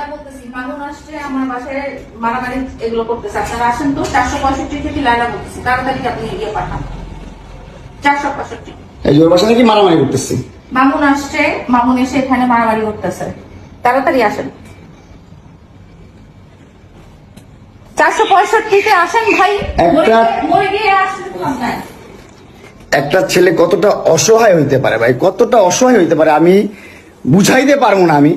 লাইলা বলতেছি মামুন আসছে আমার বাসায় মারামারি এগুলো করতেছে। আপনারা আসেন তো চারশো পঁয়ষট্টি থেকে লাইলা বলতেছি তাড়াতাড়ি আপনি পাঠান। চারশো পঁয়ষট্টি। এই যে বাসা নাকি মারামারি করতেছে? মামুন আসছে মামুন এসে এখানে মারামারি করতেছে। তাড়াতাড়ি আসেন। চারশো পঁয়ষট্টিতে আসেন ভাই একটা- মরে গিয়ে- একটা ছেলে কতটা অসহায় হইতে পারে ভাই কতটা অসহায় হইতে পারে আমি বুঝাইতে পারব না আমি।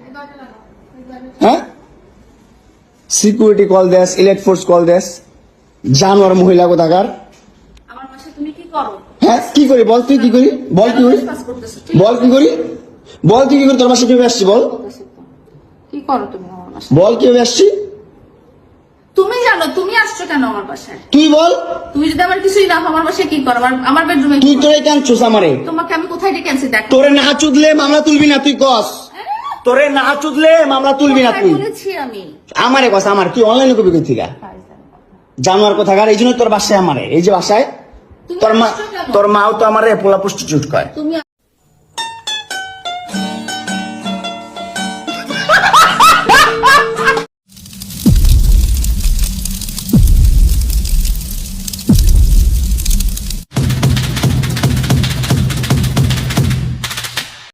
হ্যাঁ? সিকিউরিটি কল দেস ইলেট ফোর্স কল দেস। জানোয়ার মহিলা কোথাকার? আমার বাসায় তুমি কি করো? হ্যাঁ কি করি বল তুই কি করি? বল কি করি? বল কি করি? বল তুই কি করি? তোর বাসায় কীভাবে আসছি বল? কি করো তুমি বল কীভাবে আসছি? তুমি জানো তুমি আসছো কেন আমার বাসায়? তুই বল। তুমি যদি আমার কিছুই না আমার বাসায় কি করো? আমার আমার বেডরুমে তুই তোরে কেন চোস আমারে? তোমাকে আমি কোথায় ডেকে আনছি? দেখো। তোরে না চুদলে মামলা তুলবি না তুই কস। তোরে না চুদলে মামলা তুলবি না তুই। আমারে কথা আমার কি অনলাইনে কবি কই থেকে জানোয়ার কথা কোথাকার এই জন্য তোর বাসায় আমারে। এই যে বাসায় তোর মা তোর মাও তো আমারে পোলা প্রস্টিটিউট কয়।